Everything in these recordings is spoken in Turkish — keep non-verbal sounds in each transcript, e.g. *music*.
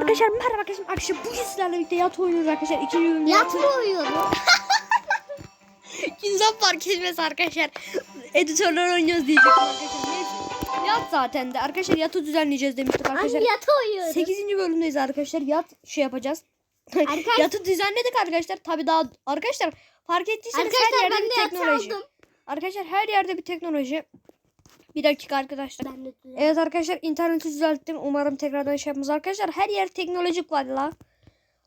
Arkadaşlar merhaba arkadaşlar. Arkadaşlar bugün sizlerle birlikte yat oynuyoruz arkadaşlar. İkinci bölümde Yat mı oynuyorsun? *laughs* Güzel fark etmez arkadaşlar. Editörler oynuyoruz diyecektim arkadaşlar. Neyse. Yat zaten de. Arkadaşlar yatı düzenleyeceğiz demiştik Anne arkadaşlar. yat oynuyoruz. 8. bölümdeyiz arkadaşlar. Yat şey yapacağız. Arkadaş- Yatı düzenledik arkadaşlar. Tabii daha arkadaşlar fark ettiyseniz her Arkadaşlar yerde ben bir teknoloji. Arkadaşlar her yerde bir teknoloji. Bir dakika arkadaşlar. Ben de Evet arkadaşlar interneti düzelttim. Umarım tekrardan şey yapmaz. Arkadaşlar her yer teknolojik var la.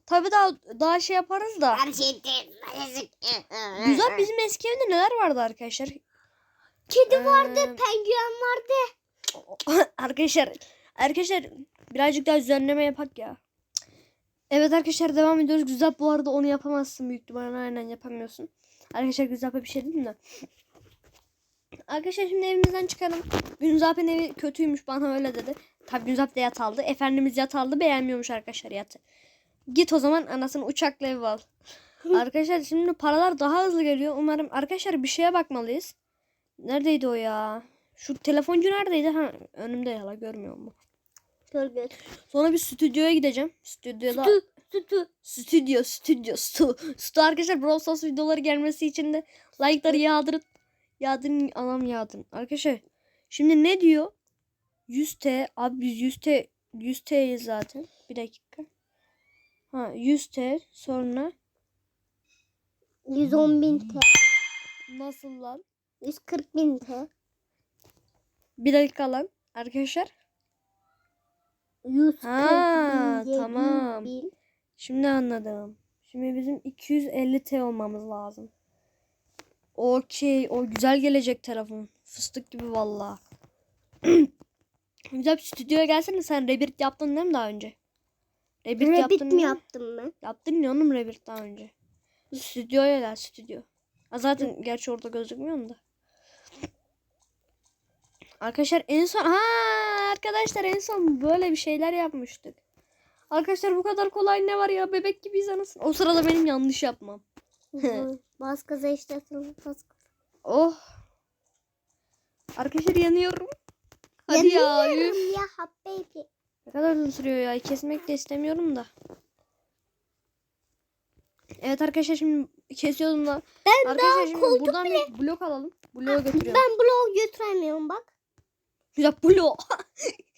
Tabii daha daha şey yaparız da. Her şey *laughs* Güzel bizim eski evde neler vardı arkadaşlar? Kedi vardı, Ee, penguen vardı. *laughs* arkadaşlar arkadaşlar birazcık daha düzenleme yapak ya. Evet arkadaşlar devam ediyoruz. Güzel bu arada onu yapamazsın büyük ihtimalle aynen yapamıyorsun. Arkadaşlar güzel bir şey değil mi? Arkadaşlar şimdi evimizden çıkalım. Günzap'ın evi kötüymüş bana öyle dedi. Tabii Günzap da yat aldı. Efendimiz yat aldı beğenmiyormuş arkadaşlar yatı. Git o zaman anasını uçakla ev al. arkadaşlar şimdi paralar daha hızlı geliyor. Umarım arkadaşlar bir şeye bakmalıyız. Neredeydi o ya? Şu telefoncu neredeydi? Ha önümde ya la görmüyor mu? Gölge. Sonra bir stüdyoya gideceğim. Stüdyoda Sütü, sütü. stüdyo stüdyo stu. Stu arkadaşlar Brawl Stars videoları gelmesi için de like'ları yağdırın. Yağdırın anam yağdırın. Arkadaşlar şimdi ne diyor? 100T abi biz 100T 100T'yiz zaten. Bir dakika. Ha 100T sonra 110 bin T. nasıl lan? 140 bin T. Bir dakika lan arkadaşlar. 140 Ha, bin, 700 tamam. bin. Şimdi anladım. Şimdi bizim 250T olmamız lazım. Okey. O güzel gelecek telefon. Fıstık gibi valla. *clears throat* güzel bir stüdyoya gelsene sen Rebirth yaptın değil mi daha önce? Rebirth Rabbit yaptın mi yaptım ben? Yaptın ya oğlum Rebirth daha önce. Stüdyoya gel stüdyo. Ha, zaten gerçi orada gözükmüyor da. Arkadaşlar en son ha arkadaşlar en son böyle bir şeyler yapmıştık. Arkadaşlar bu kadar kolay ne var ya bebek gibiyiz anasını. O sırada benim yanlış yapmam. *laughs* Bas gaza işte. Bas. Oh. Arkadaşlar yanıyorum. Hadi ya. Yanıyorum üf. ya baby. Ne kadar uzun sürüyor ya. Kesmek de istemiyorum da. Evet arkadaşlar şimdi kesiyordum da. Ben Arkadaşlar daha şimdi koltuk buradan bile... bir blok alalım. Bloğa götürüyorum. Ben bloğu götüremiyorum bak. Güzel blok.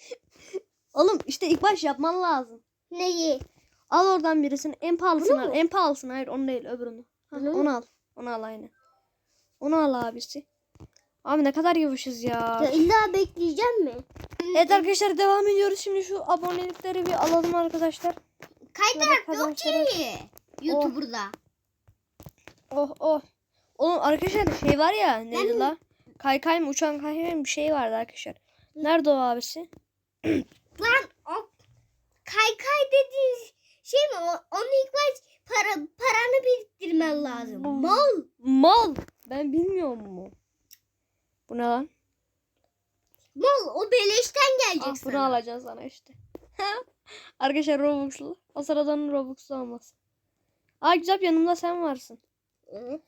*laughs* Oğlum işte ilk baş yapman lazım. Neyi? Al oradan birisini. En pahalısını al. En pahalısını. Hayır onu değil öbürünü. Ha, onu al. Onu al aynı. Onu al abisi. Abi ne kadar yavaşız ya. Ya illa bekleyeceğim mi? Evet arkadaşlar devam ediyoruz. Şimdi şu abonelikleri bir alalım arkadaşlar. Kaydırak yok ki. YouTuber'da. Oh oh. Oğlum arkadaşlar şey var ya neydi Ben- la? Kaykay mı uçan kaykay mı bir şey vardı arkadaşlar. Nerede o abisi? Lan o kaykay dediğin şey mi? O, onu ilk baş para, paranı biriktirmen lazım. Mal. Mal. Ben bilmiyorum mu? Bu ne lan? Mal o beleşten gelecek Ah, bunu sana. alacağız sana işte. *laughs* arkadaşlar Robux'lu. O sıradan Robux'lu olmasın. Aa güzel yanımda sen varsın. Evet.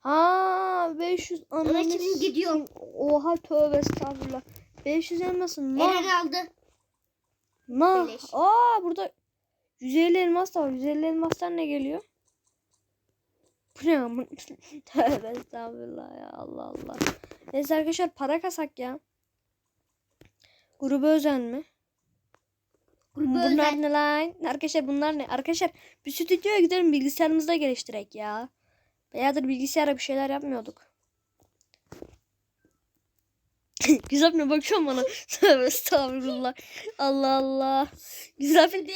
Ha 500 Ama ananı şimdi gidiyorum. Oha tövbe estağfurullah. 500 elmasın. Nah. Eren aldı. Beleş. Aa burada 150 elmas da var. 150 elmastan ne geliyor? Bu ne amın? *laughs* Tövbe estağfurullah ya Allah Allah. Neyse arkadaşlar para kasak ya. Grubu özel mi? Grubu bunlar özel. ne lan? Arkadaşlar bunlar ne? Arkadaşlar bir stüdyoya gidelim bilgisayarımızda geliştirek ya. Bayağıdır bilgisayara bir şeyler yapmıyorduk. *laughs* Güzel mi bakıyorum bana? *laughs* Tövbe estağfurullah. Allah Allah. Güzel bir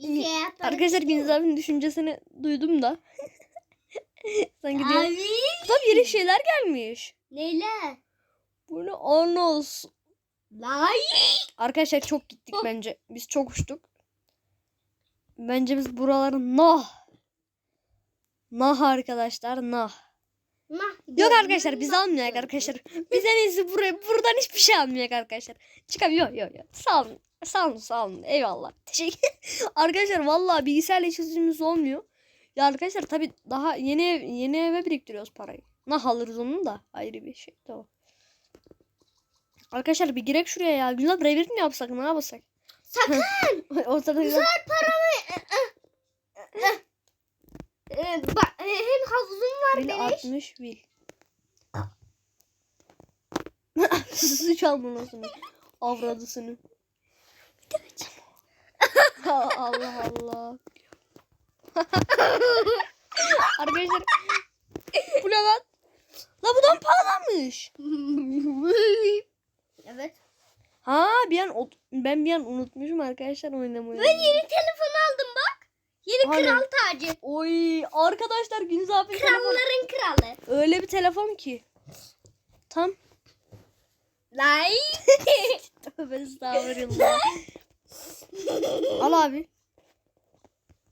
şey. Arkadaşlar Güzel'in düşüncesini duydum da. *laughs* Sanki diyor. Abi. Tabii yeni şeyler gelmiş. Neyle? Bu ne Arnos. Lay. Arkadaşlar çok gittik bence. Biz çok uçtuk. Bence biz buraları nah. Nah arkadaşlar nah. Yok arkadaşlar biz almayak arkadaşlar. Biz en iyisi buraya buradan hiçbir şey almayak arkadaşlar. Çıkam yok yok yok. Sağ olun. Sağ olun sağ olun. Eyvallah. Teşekkür. *laughs* arkadaşlar vallahi bilgisayarla işimiz olmuyor. Ya arkadaşlar tabi daha yeni ev, yeni eve biriktiriyoruz parayı. Nah alırız onu da ayrı bir şey de o. Arkadaşlar bir girek şuraya ya. Güzel Revit mi yapsak ne yapsak? Sakın. *laughs* Ortada güzel. Güzel paramı. *laughs* Bak, e, hem havuzum var Will benim. 60 will. Sıç almalısını. Avradısını. Allah Allah. Arkadaşlar. Bu ne lan? La bu da mı pahalanmış? evet. Ha bir an ben bir an unutmuşum arkadaşlar oynamayı. Ben yeni telefon aldım bak. Yeni Hani? kral tacı. Oy arkadaşlar Gündüz abi. Kralların kralı. Öyle bir telefon ki. Tam. Lay. *laughs* Tövbe estağfurullah. *laughs* Al abi.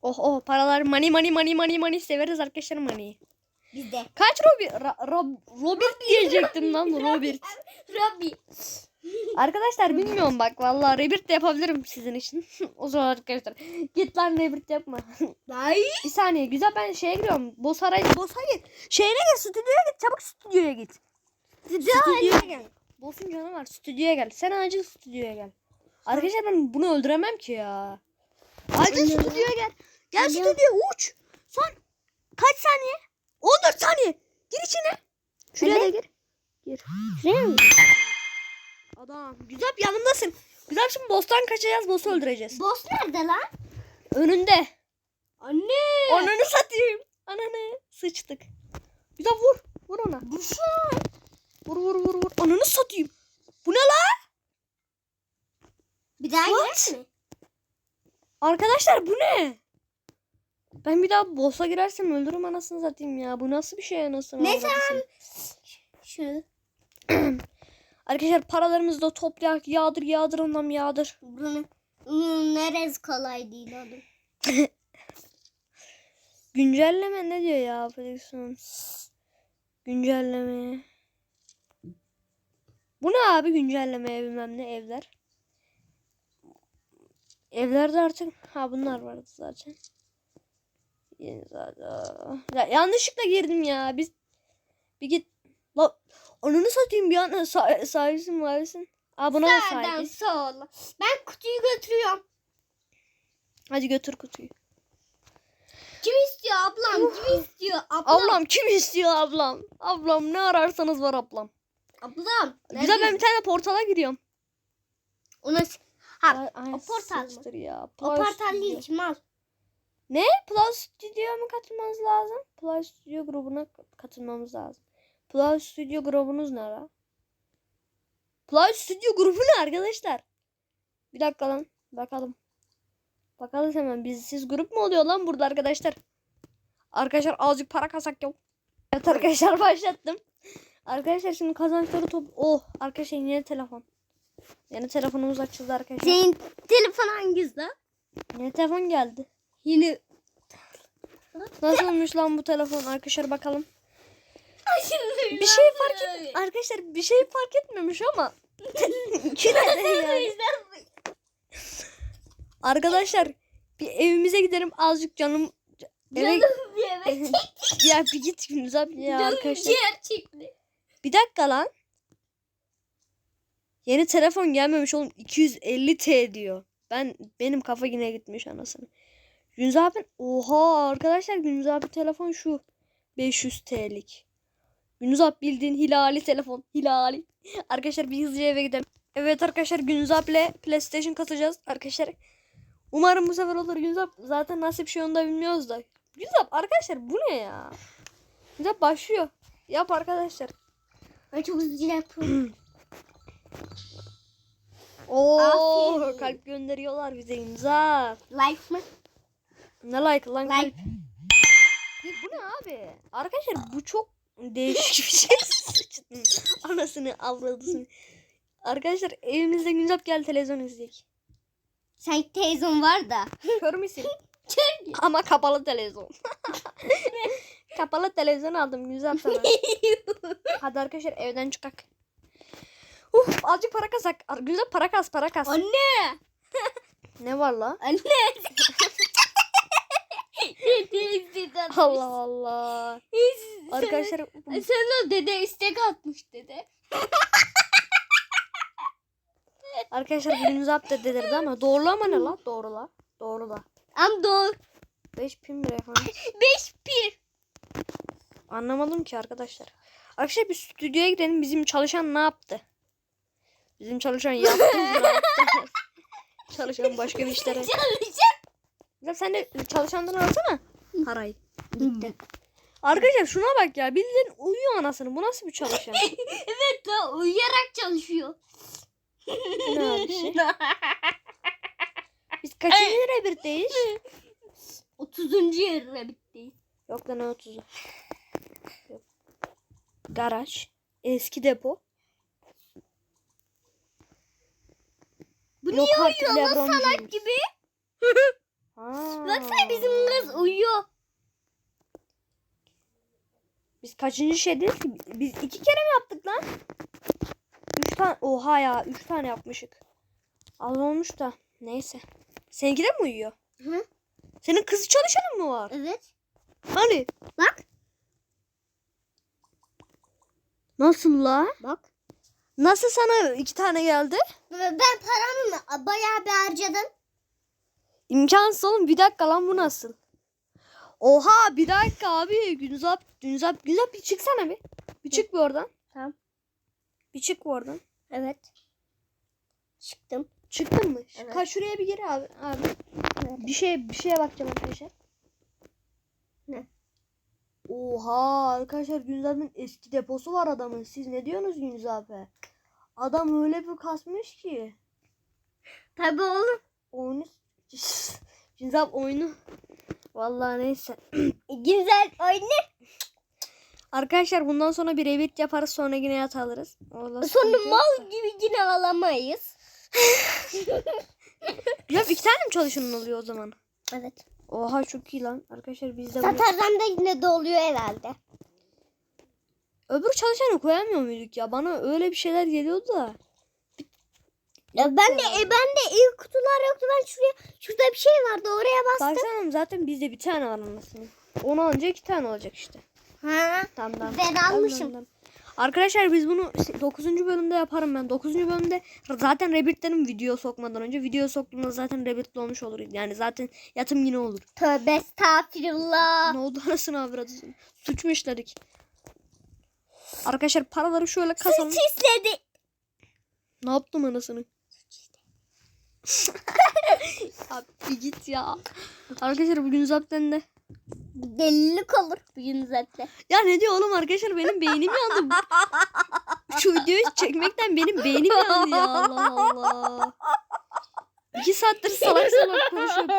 Oh oh paralar money money money money money severiz arkadaşlar money. Bizde. Kaç Robi Ra- Rob- Robert diyecektim lan Robert. Robby. Arkadaşlar bilmiyorum bak vallahi Robert de yapabilirim sizin için. *laughs* o zaman arkadaşlar git lan Robert yapma. *laughs* Lay. bir saniye güzel ben şeye giriyorum. Bosaray'a Bosa git. Şeyine git stüdyoya git çabuk stüdyoya git. Stüdyoya gel. Boss'un canı var stüdyoya gel. Sen acil stüdyoya gel. Arkadaşlar ben bunu öldüremem ki ya. Acil stüdyoya gel. Gel stüdyoya uç. Son. Kaç saniye? 14 saniye. Gir içine. Şuraya da gir. Gir. Şuraya mı? Adam. Güzel yanımdasın. Güzel şimdi boss'tan kaçacağız. Boss'u öldüreceğiz. Boss nerede lan? Önünde. Anne. Ananı satayım. Ananı. Sıçtık. Güzel vur. Vur ona. Şu. Vur vur vur vur. Ananı satayım. Bu ne lan? Bir daha What? girer mi? Arkadaşlar bu ne? Ben bir daha boss'a girersem öldürürüm anasını satayım ya. Bu nasıl bir şey anasını Ne avradısını. Şu. *clears throat* Arkadaşlar paralarımızı da toplayak. Yağdır yağdır ondan yağdır. Bunun neresi kolay değil oğlum. *laughs* Güncelleme ne diyor ya Prodüksiyon? Güncelleme. Bu ne abi güncelleme bilmem ne evler. Evlerde artık ha bunlar vardı zaten. Yeni zaten. Ya yanlışlıkla girdim ya. Biz bir git. La ananı satayım bir an sa- sahibisin mavisin. Aa buna da Sağdan sahibiz. sola. Ben kutuyu götürüyorum. Hadi götür kutuyu. Kim istiyor ablam? Kim istiyor? Ablam. Ablam kim istiyor ablam? Ablam ne ararsanız var ablam. Ablam. Güzel ben bir tane portala giriyorum. Ona ha, Ay, ay, o portal mı? Ya. o portal değil mal. Ne? Plus Studio mu katılmanız lazım? Plus Studio grubuna katılmamız lazım. Plus Studio grubunuz ne ara? Plus Studio grubu ne arkadaşlar? Bir dakika lan. Bakalım. Bakalım hemen. Biz siz grup mu oluyor lan burada arkadaşlar? Arkadaşlar azıcık para kasak yok. Evet arkadaşlar *laughs* başlattım. Arkadaşlar şimdi kazançları top... Oh arkadaşlar yeni telefon. Yeni telefonumuz açıldı arkadaşlar. Senin telefon hangisi lan? Yeni telefon geldi. Yine. Nasılmış lan bu telefon arkadaşlar bakalım. Bir şey fark et arkadaşlar bir şey fark etmemiş ama *laughs* yani. Arkadaşlar bir evimize gidelim azıcık canım Canım bir yemek *laughs* ya bir git Gündüz abi ya Canım arkadaşlar. ciğer çekti. Bir dakika lan. Yeni telefon gelmemiş oğlum 250 T diyor. Ben benim kafa yine gitmiş anasını. Gündüz abi oha arkadaşlar Gündüz abi telefon şu 500 TL'lik. Gündüz abi bildiğin hilali telefon. Hilali. *laughs* Arkadaşlar bir hızlıca eve gidelim. Evet arkadaşlar Gündüz abiyle PlayStation katacağız arkadaşlar. Umarım bu sefer olur Gündüz abi. Zaten nasıl bir şey onu da bilmiyoruz da. Gündüz abi arkadaşlar bu ne ya? Gündüz abi başlıyor. Yap arkadaşlar. Ben çok hızlı yapıyorum. *clears throat* Oo Aferin. kalp gönderiyorlar bize imza. like mı? Ne like lan Like. kalp. Bu ne abi? Arkadaşlar bu çok değişik bir şey. Sıçtım. *laughs* Anasını avradısını. Arkadaşlar evimizde gündüz gel televizyon izleyek. Sen teyzem var da. Kör müsün? *laughs* Kör Ama kapalı televizyon. *laughs* kapalı televizyon aldım güzel sana. Hadi arkadaşlar evden çıkak. Uf azıcık para kasak. Ar- Güzel para kas para kas. Anne. Ne var la? Anne. Teyzeden. Allah Allah. Arkadaşlar Sen, sen o dede istek atmış dede. *laughs* Arkadaşlar bugün zapt delirdi ama doğrula ama ne la? Doğrula. Doğrula. Am doğru. 5000 lira falan. *laughs* 5 1. Anlamadım ki arkadaşlar. Arkadaşlar bir stüdyoya gidelim. Bizim çalışan ne yaptı? Bizim çalışan yaptı. *laughs* çalışan başka bir işlere. Ya sen de çalışandan alsana. Parayı. Gitti. Arkadaşlar şuna bak ya. Bildiğin uyuyor anasını. Bu nasıl bir çalışan? *laughs* evet la uyuyarak çalışıyor. ne şey? *laughs* Biz kaçıncı lira birlikteyiz? 30. yerine bitti. Yok lan ne 30'u. Yok. Garaj. Eski depo. Bu Yok niye uyuyor lan salak gibi? *laughs* Ha. Baksana bizim kız uyuyor. Biz kaçıncı şeydeyiz ki? Biz iki kere mi yaptık lan? Üç tane. Oha ya. Üç tane yapmışık. Az olmuş da. Neyse. Seninki de mi uyuyor? Hı? Senin kızı çalışanın mı var? Evet. Hani? Bak. Nasıl la? Bak. Nasıl sana iki tane geldi? Ben paramı bayağı bir harcadım. İmkansız oğlum. Bir dakika lan bu nasıl? Oha bir dakika abi. Günzap, Günzap, Günzap bir çıksana bir. Bir çık bir oradan. Tamam. Bir çık bir oradan. Evet. Çıktım. Çıktın mı? Evet. Kaç şuraya bir gir abi. abi. Bir şey bir şeye bakacağım arkadaşlar. Ne? Oha arkadaşlar Günzap'ın eski deposu var adamın. Siz ne diyorsunuz Günzap'e? Adam öyle bir kasmış ki. Tabii oğlum. Oyunu Günzap oyunu. Vallahi neyse. *clears throat* Güzel oyna. Arkadaşlar bundan sonra bir revit yaparız sonra yine yat alırız. Orada Sonra mal gibi yine alamayız. *laughs* Ya iki tane mi çalışanın oluyor o zaman? Evet. Oha çok iyi lan. Arkadaşlar biz de bunu... Satarsam da yine doluyor herhalde. Öbür çalışanı koyamıyor muyduk ya? Bana öyle bir şeyler geliyordu da. Ya ben de e, ben de ilk kutular yoktu. Ben şuraya şurada bir şey vardı. Oraya bastım. Baksana zaten bizde bir tane var anasını. Onu alınca iki tane olacak işte. Ha. Tamam tamam. Ben almışım. tamam. Arkadaşlar biz bunu 9. bölümde yaparım ben. 9. bölümde zaten Rabbit'lerim video sokmadan önce video soktuğumda zaten Rabbit'li olmuş olur. Yani zaten yatım yine olur. Tövbe estağfirullah. Ne oldu anasını avradı. Suç mu işledik? Arkadaşlar paraları şöyle kasalım. Suç işledi. Ne yaptım anasını? *laughs* Abi git ya. Arkadaşlar bugün zaten de. Delilik olur bugün zaten. Ya ne diyor oğlum arkadaşlar benim beynim yandı. Şu videoyu çekmekten benim beynim yandı ya Allah Allah. İki saattir salak salak konuşuyorum.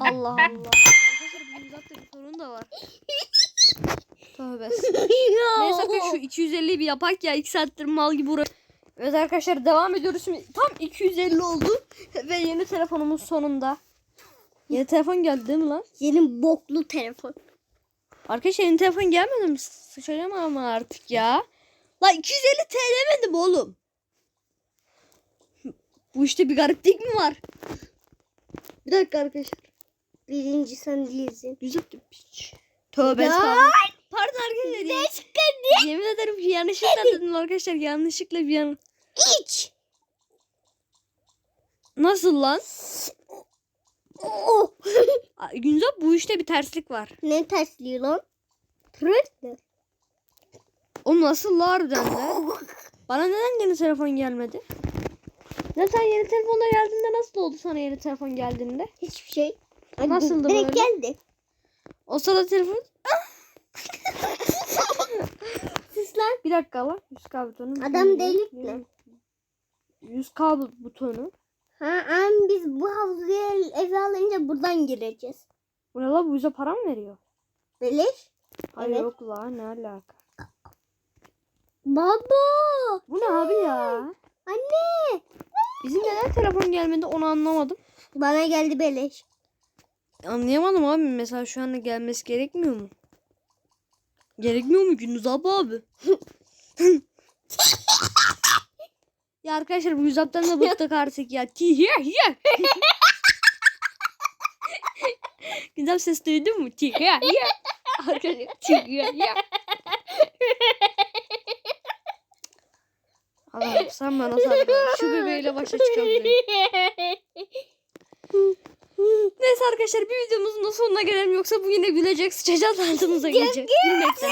Allah Allah. Arkadaşlar bugün zaten bir sorun da var. Tövbe. *laughs* Neyse şu 250'yi bir yapak ya. 2 saattir mal gibi uğra- Evet arkadaşlar devam ediyoruz şimdi. Tam 250 oldu. Ve yeni telefonumuz sonunda. Yeni telefon geldi değil mi lan? Senin boklu telefon. Arkadaşlar yeni telefon gelmedi mi? Sıçacağım ama artık ya. La 250 TL demedim oğlum. Bu işte bir gariplik mi var? Bir dakika arkadaşlar. Birinci sen değilsin. Bir piç. Tövbe estağfurullah. Pardon arkadaşlar. Yemin ederim ki yanlışlıkla dedim arkadaşlar. Yanlışlıkla bir yan. İç. Nasıl lan? Oh. *laughs* Gündüz bu işte bir terslik var. ne tersliği lan? Tırırt mı? O nasıl la harbiden de? *laughs* Bana neden yeni telefon gelmedi? Ya sen yeni telefonla geldiğinde nasıl oldu sana yeni telefon geldiğinde? Hiçbir şey. Nasıldı direkt böyle? geldi. O sırada telefon... Sus *laughs* lan. Bir dakika lan. 100k butonu. Adam delik mi? 100k bu- butonu. Ha, am biz bu havluya eve alınca buradan gireceğiz. Bu ne la bu bize para mı veriyor? Beleş. Hayır Evet. yok la ne alaka. Baba. Bu ne abi ya? Anne. Bizim neden telefon gelmedi onu anlamadım. Bana geldi beleş. Anlayamadım abi. Mesela şu anda gelmesi gerekmiyor mu? Gerekmiyor mu Gündüz abi abi? *laughs* ya arkadaşlar bu yüzaptan da *laughs* bıktık artık ya. *laughs* Gündüz ses duydun mu? Ti ya ya. Arkadaşlar ti ya ya. Allah'ım sen bana ver. Şu bebeğiyle başa çıkabilirim. Neyse arkadaşlar bir videomuzun da sonuna gelelim yoksa bu yine gülecek sıçacağız altımıza gelecek. Gülmekten.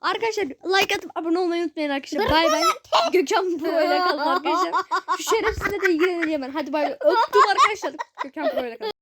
Arkadaşlar like atıp abone olmayı unutmayın arkadaşlar. Bay bay. Gökhan Pro ile kalın arkadaşlar. Şu şerefsizle de ilgileneceğim ben. Hadi bay bay. Öptüm arkadaşlar. Gökhan Pro ile kalın.